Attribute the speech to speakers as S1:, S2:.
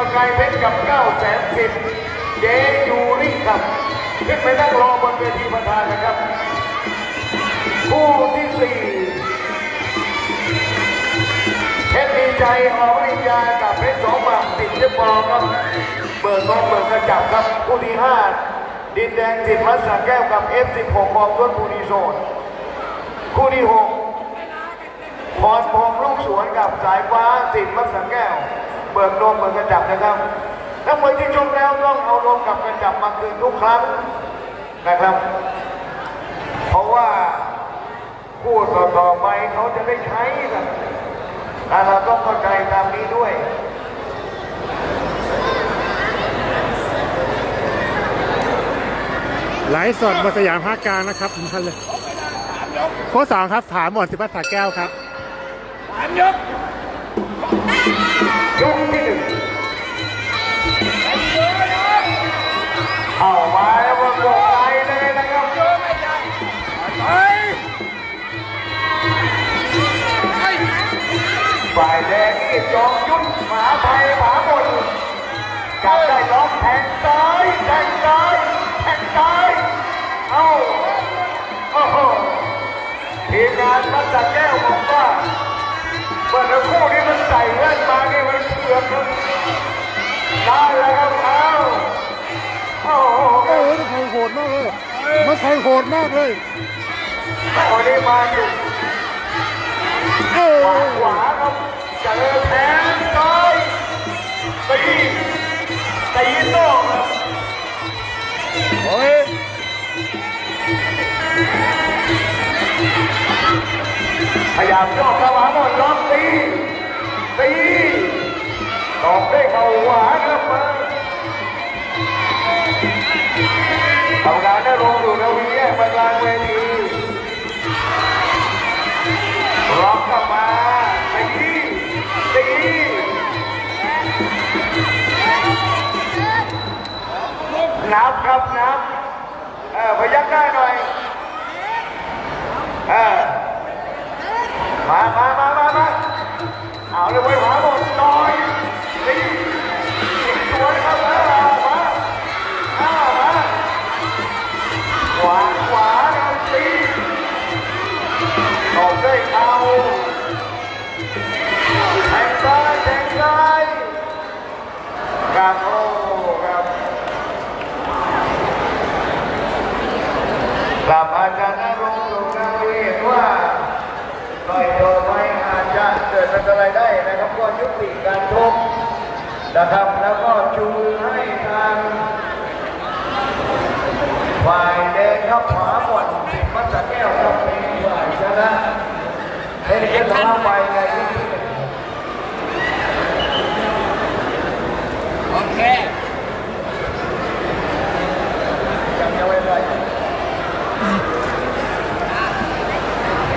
S1: ายเพชรกับเก้าแสนสิบเจยูริครับขึ้นไปนั่งรอบนเวทีประธานนะครับ คู่ที่สี่เพชรดีใจออกริยากับเพชรสองบาทติดเจ็บบอลครับเบิร์นองเบิร์นกระจับครับคู่ที่ห้าดินแดงสิทธิ์วัดสระแก้วกับ F16 มองต้นบุรีโซนคู่ที่หกพรพงลูกสวนกับสายฟ้าสิทธิ์วัดสระแก้ว เบิร์นองเบิร์นกระจับนะครับนักมวยที่ชมแล้วต้องเอาลงกับกระจับมาคืนทุกครั้งนะครับ เพราะว่าพูดต่อๆไปเขาจะได้ใช้กันแต่เราต้องเข้าใจตามนี้ด้วย
S2: ไลฟ์สดบนสยามภาคกลางนะครับทุกท่านเลยโค้ชสองครับ ถามหมดสิบัตสาแก้วครับ
S1: ยก ที่หนึ่งเอามาแล้วก็กดไลค์เลยนะครับฝ่ายแดงนี่จอมยุทธหมาไทยหมาบนจับได้ล็อกแทงซ้ายแทงซ้ายแทงซ้าย เอาโอ้โหทีมงานมัสจัดแก้ มันแข่
S2: งโหดมากเลย
S1: วันนี้มาอยู่
S2: เอ้
S1: ขวาครับเจอแทงซ้ายตีตีโต้ครับ
S2: โอ้ย
S1: พยายามย่อเข้ามาหมดล็อกตีตี อยู่นกลานเวทีล็อกเข้ามาตีตีนับครับนับเออพยักหน้าหน่อยเออมามามามามาเอาเลยไว้ย ออกด้วยเขาแทงซ้ายแทงซ้ายครับโอ้ครับกลับอาจารย์นรงค์สุนาวีเห็นว่าหน่อยโดนไม่อาจจะเกิดเป็นอะไรได้นะครับก็ยุติการชกนะครับแล้วก็ชูมือให้ทางฝ่ายแดงครับขวาบอลสิบมัสแก้วครับนี้ นะไอ้ยเรื่องทาไปไง